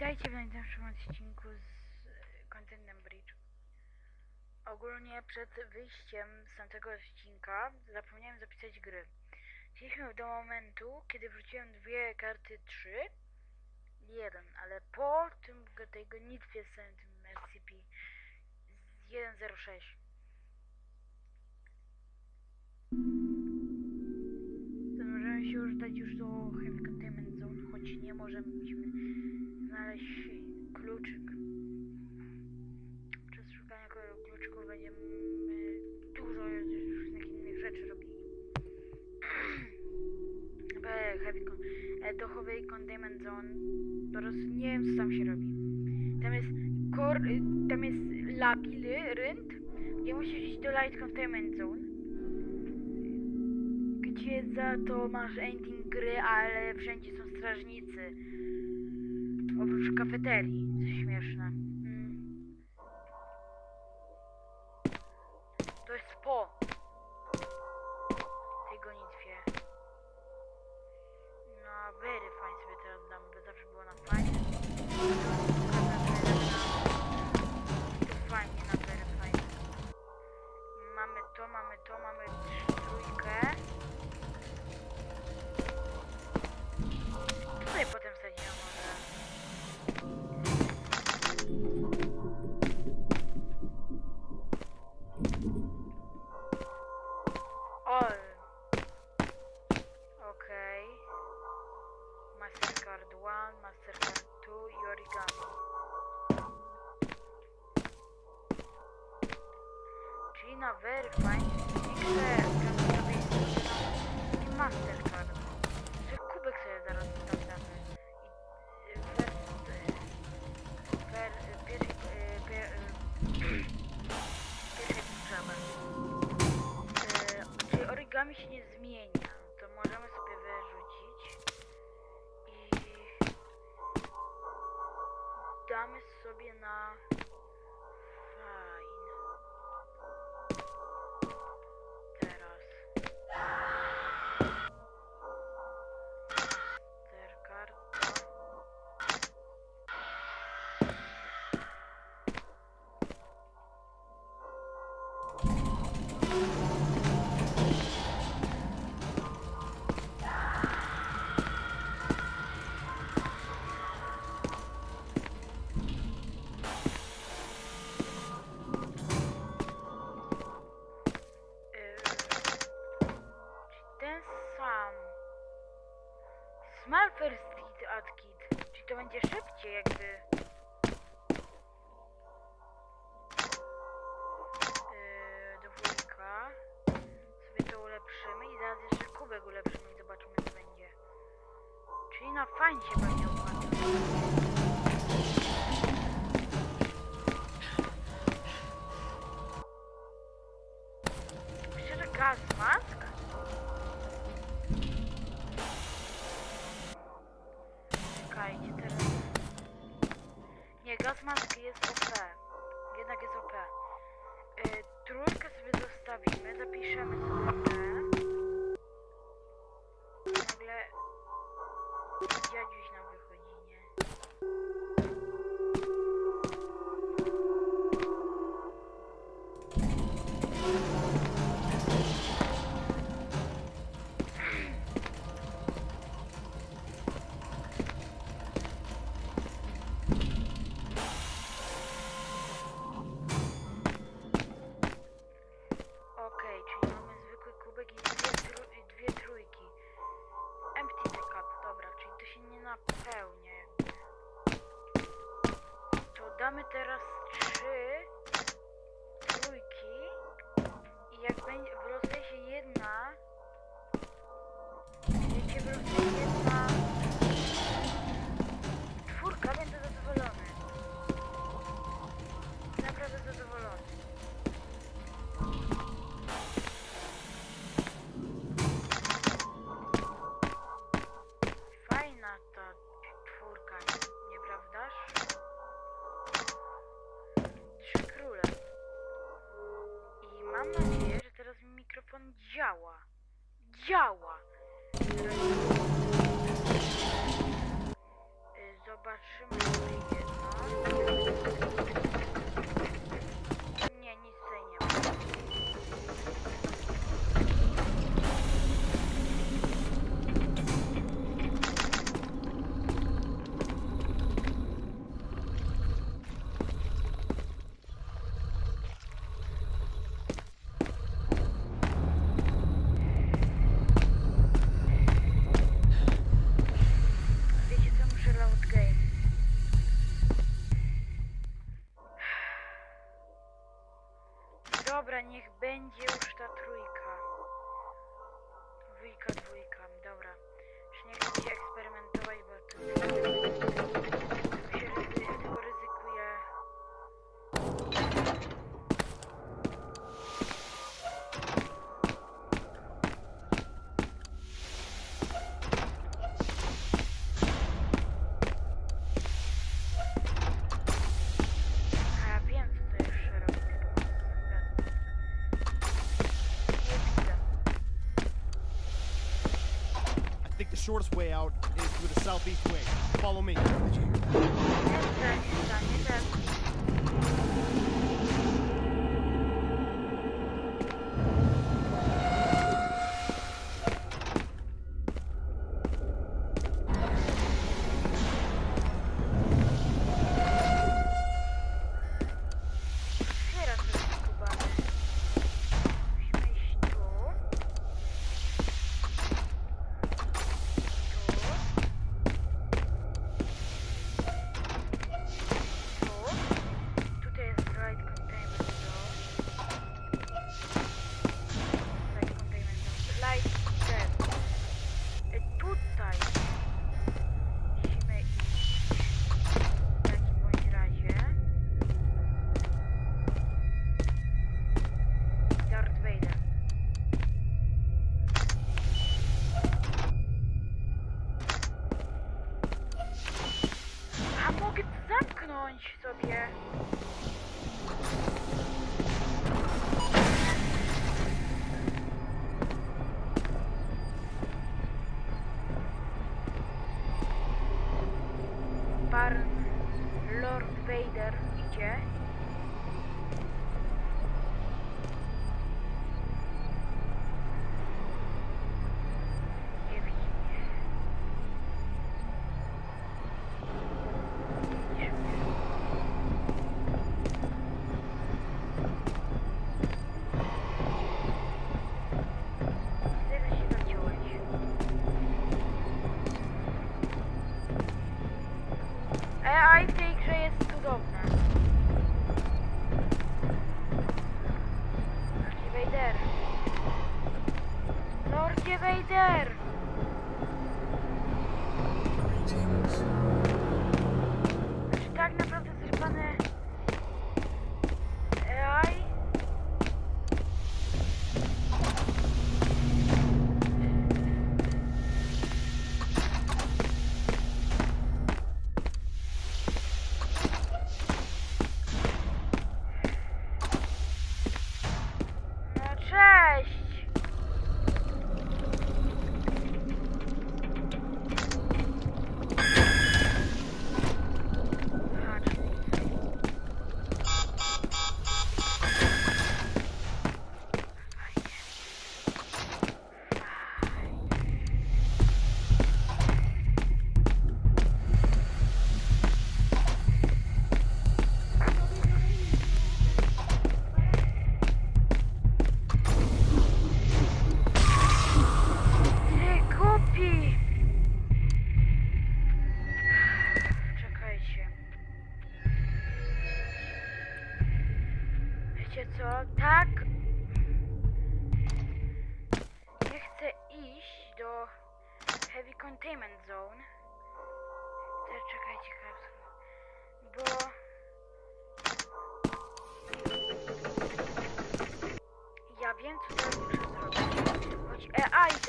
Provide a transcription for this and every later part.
Witajcie w najnowszym odcinku z Contentem Bridge. Ogólnie przed wyjściem z tamtego odcinka zapomniałem zapisać gry. Chcieliśmy do momentu, kiedy wrzuciłem dwie karty 3 i jeden, ale po tym tej gonitwie z całym tym SCP z 1.06 to możemy się już dać już do Heavy Containment Zone, choć nie możemy, znaleźć kluczyk. Szukanie ko- kluczyków będziemy dużo różnych innych rzeczy robili. E, Heavy con- e, do Heavy Containment Zone po prostu nie wiem co tam się robi. Tam jest kor, y, tam jest labirynt, gdzie musisz iść do Light Containment Zone gdzie za to masz ending gry, ale wszędzie są strażnicy. Oprócz kafeterii, co śmieszne. Mm. To jest po na Verify piszę sobie i Mastercard. Że kubek sobie zaraz zostawiamy. I y, fest, y, y, pierwszej, y, pier, y, pierwszej potrzeby. Y, Czyli origami się nie zmienia, Raz. Dobra, niech będzie już ta trójka. Dwójka, dwójka, dobra. Już nie chcę eksperymentować, bo to... shortest way out is through the southeast wing. Follow me. mogę zamknąć sobie.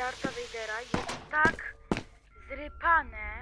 Darta Vadera jest tak zrypane,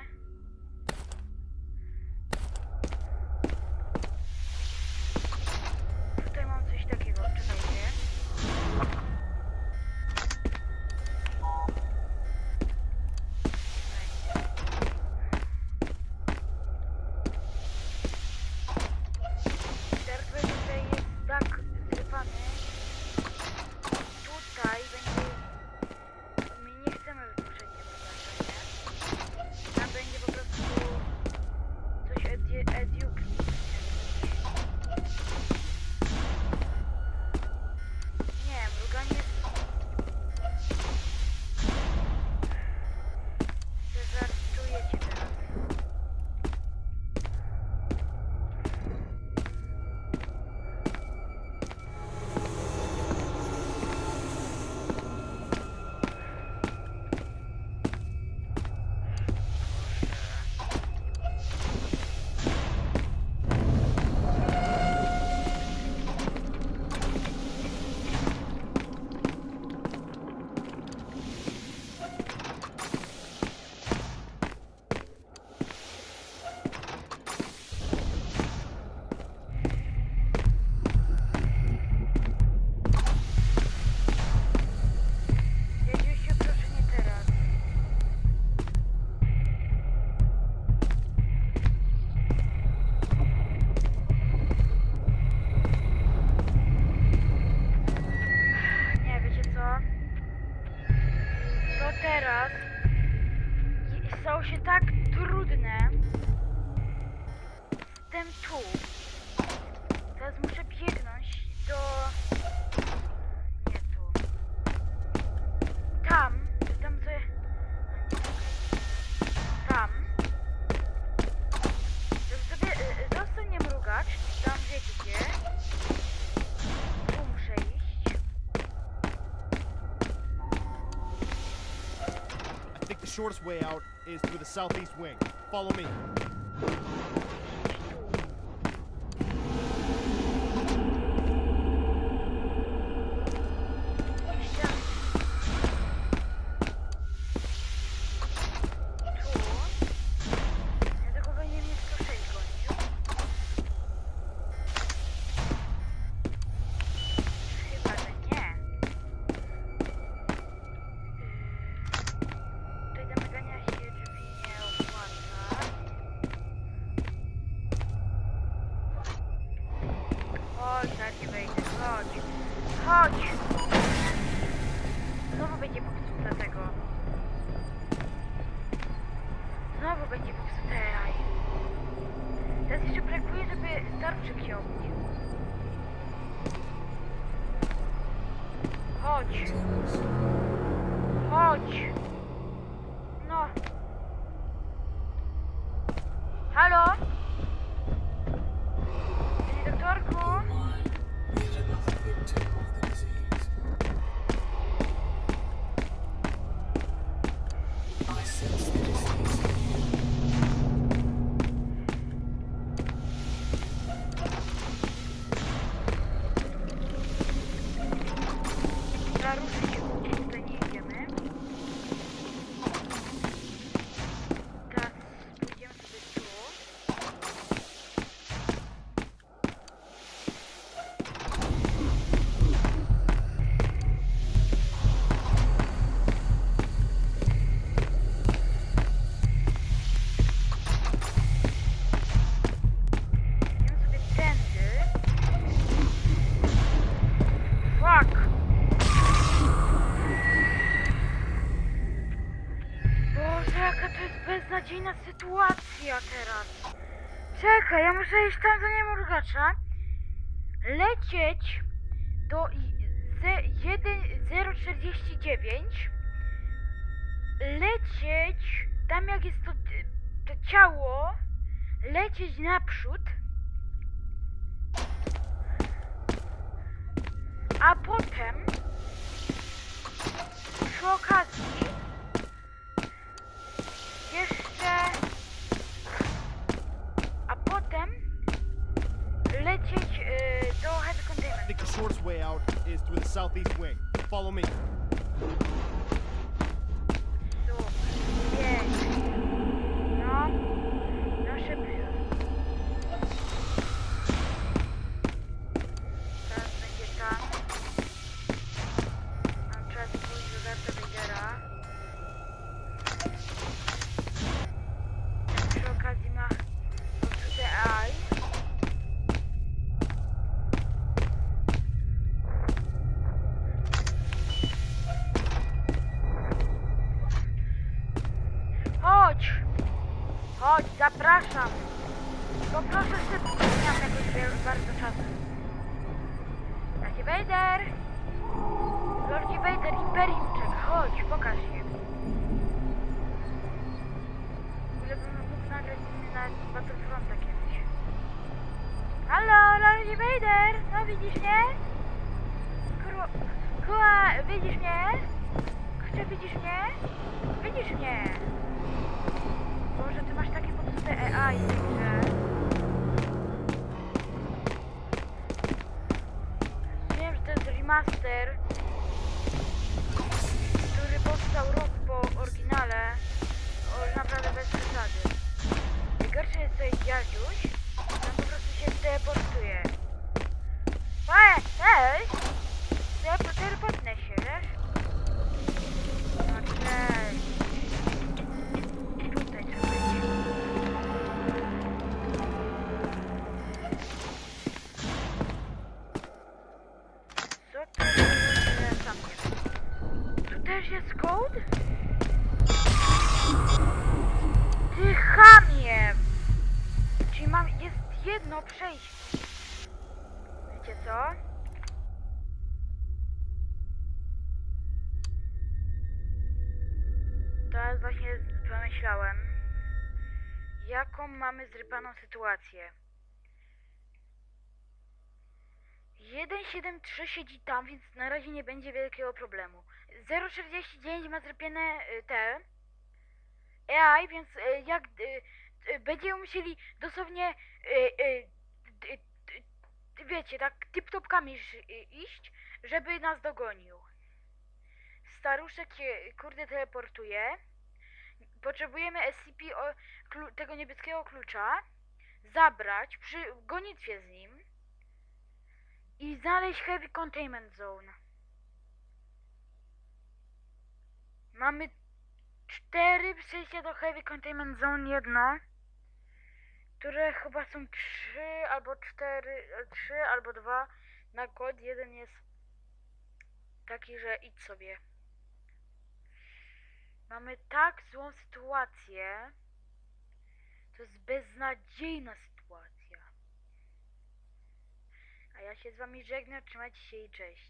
shortest way out is through the southeast wing. Follow me. Chodź. Chodź. Boże, to jest beznadziejna sytuacja teraz. Czekaj, ja muszę iść tam za niemrugacza. Lecieć do i- ze- jeden- 049. Lecieć tam jak jest to, to ciało. Lecieć naprzód. A potem przy okazji shortest way out is through the southeast wing. Follow me. Chodź, zapraszam! Poproszę szybko, nie mam jakoś wiel- bardzo czasu. Lordzie Vader! Lordzie Vader, Imperium czeka, chodź, pokaż się. Gdybym mógł nagrać nimi na Battlefronta kiedyś. Halo, Lordzie Vader! No widzisz mnie? Kurwa, kurwa, widzisz mnie? Kurczę, widzisz mnie? Widzisz mnie? Boże, ty masz takie popsute AI grze. Wiem, że to jest remaster, który powstał rok po oryginale. O, naprawdę bez przesady. Najgorsze jest tutaj dziadziuś, on po prostu się teleportuje. Ej, ej! Mamy zrypaną sytuację. 173 siedzi tam, więc na razie nie będzie wielkiego problemu. 049 ma zrypione y, te AI, więc y, jak y, będziemy musieli dosłownie wiecie, tak tip-topkami iść, żeby nas dogonił. Staruszek się, kurde, teleportuje. Potrzebujemy SCP o, klu, tego niebieskiego klucza, zabrać przy gonitwie z nim i znaleźć Heavy Containment Zone. Mamy cztery przejścia do Heavy Containment Zone, jedno, które chyba są trzy albo cztery, e, trzy albo dwa na kod. Jeden jest taki, że idź sobie. Mamy tak złą sytuację. To jest beznadziejna sytuacja. A ja się z wami żegnam, trzymajcie się i cześć.